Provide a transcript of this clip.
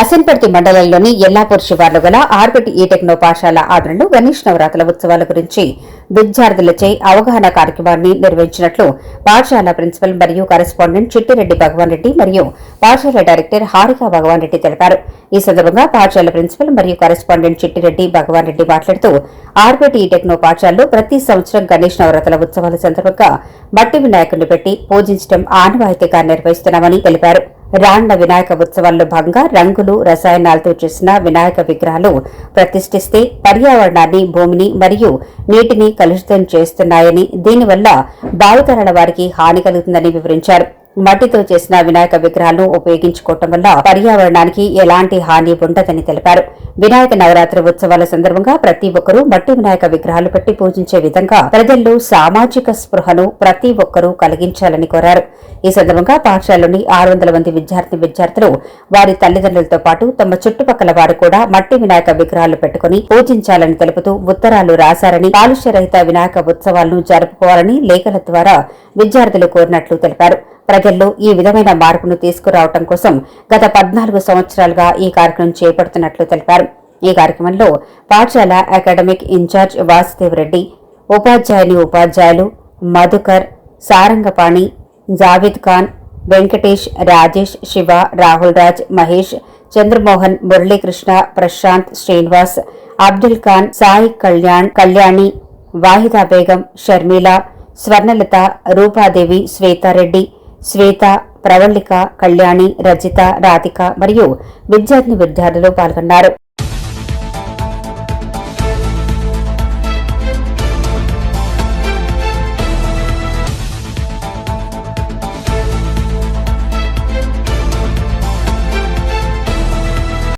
అసన్పర్తి మండలంలోని ఎల్లాపూర్ శివార్లు గల ఆర్బిట్ ఈటెక్నో పాఠశాల ఆదరణలో గణేష్ నవరాత్రుల ఉత్సవాల గురించి విద్యార్థులచే అవగాహన కార్యక్రమాన్ని నిర్వహించినట్లు పాఠశాల ప్రిన్సిపల్ మరియు కరెస్పాండెంట్ చిట్టిరెడ్డి భగవాన్ రెడ్డి మరియు పాఠశాల డైరెక్టర్ హారిక భగవాన్ రెడ్డి తెలిపారు. ఈ సందర్భంగా పాఠశాల ప్రిన్సిపల్ మరియు కరెస్పాండెంట్ చిట్టిరెడ్డి భగవాన్ రెడ్డి మాట్లాడుతూ ఆర్బిట్ ఈటెక్నో పాఠశాలలో ప్రతి సంవత్సరం గణేష్ నవరాత్రుల ఉత్సవాల సందర్భంగా మట్టి వినాయకుడిని పెట్టి పూజించడం ఆనవాయితీగా నిర్వహిస్తున్నామని తెలిపారు. రాళ్ళ వినాయక ఉత్సవాల్లో భాగంగా రంగులు రసాయనాలతో చేసిన వినాయక విగ్రహాలు ప్రతిష్ఠిస్తే పర్యావరణాన్ని భూమిని మరియు నీటిని కలుషితం చేస్తున్నాయని దీనివల్ల భావితరాల వారికి హాని కలుగుతుందని వివరించారు. మట్టితో చేసిన వినాయక విగ్రహాలను ఉపయోగించుకోవటం వల్ల పర్యావరణానికి ఎలాంటి హాని ఉండదని తెలిపారు. వినాయక నవరాత్రి ఉత్సవాల సందర్భంగా ప్రతి ఒక్కరూ మట్టి వినాయక విగ్రహాలు పెట్టి పూజించే విధంగా ప్రజల్లో సామాజిక స్పృహను ప్రతి ఒక్కరూ కలిగించాలని కోరారు. ఈ సందర్భంగా పాఠశాలలోని ఆరు వందల మంది విద్యార్థి విద్యార్థులు వారి తల్లిదండ్రులతో పాటు తమ చుట్టుపక్కల వారు కూడా మట్టి వినాయక విగ్రహాలు పెట్టుకుని పూజించాలని తెలుపుతూ ఉత్తరాలు రాశారని కాలుష్యరహిత వినాయక ఉత్సవాలను జరుపుకోవాలని లేఖల ద్వారా విద్యార్థులు కోరినట్లు తెలిపారు. ప్రజల్లో ఈ విధమైన మార్పును తీసుకురావడం కోసం గత పద్నాలుగు సంవత్సరాలుగా ఈ కార్యక్రమం చేపడుతున్నట్లు తెలిపారు. ఈ కార్యక్రమంలో పాఠశాల అకాడమిక్ ఇన్ఛార్జ్ వాసుదేవ్ రెడ్డి ఉపాధ్యాయుని ఉపాధ్యాయులు మధుకర్ సారంగపాణి జావేద్ ఖాన్ వెంకటేష్ రాజేష్ శివ రాహుల్ రాజ్ మహేష్ చంద్రమోహన్ మురళీకృష్ణ ప్రశాంత్ శ్రీనివాస్ అబ్దుల్ ఖాన్ సాయి కళ్యాణ్ కళ్యాణి వాహిదా బేగం షర్మిల స్వర్ణలత రూపాదేవి శ్వేతారెడ్డి శ్వేత ప్రవళిక కళ్యాణి రజిత రాధిక మరియు విద్యార్థి విద్యార్థులు పాల్గొన్నారు.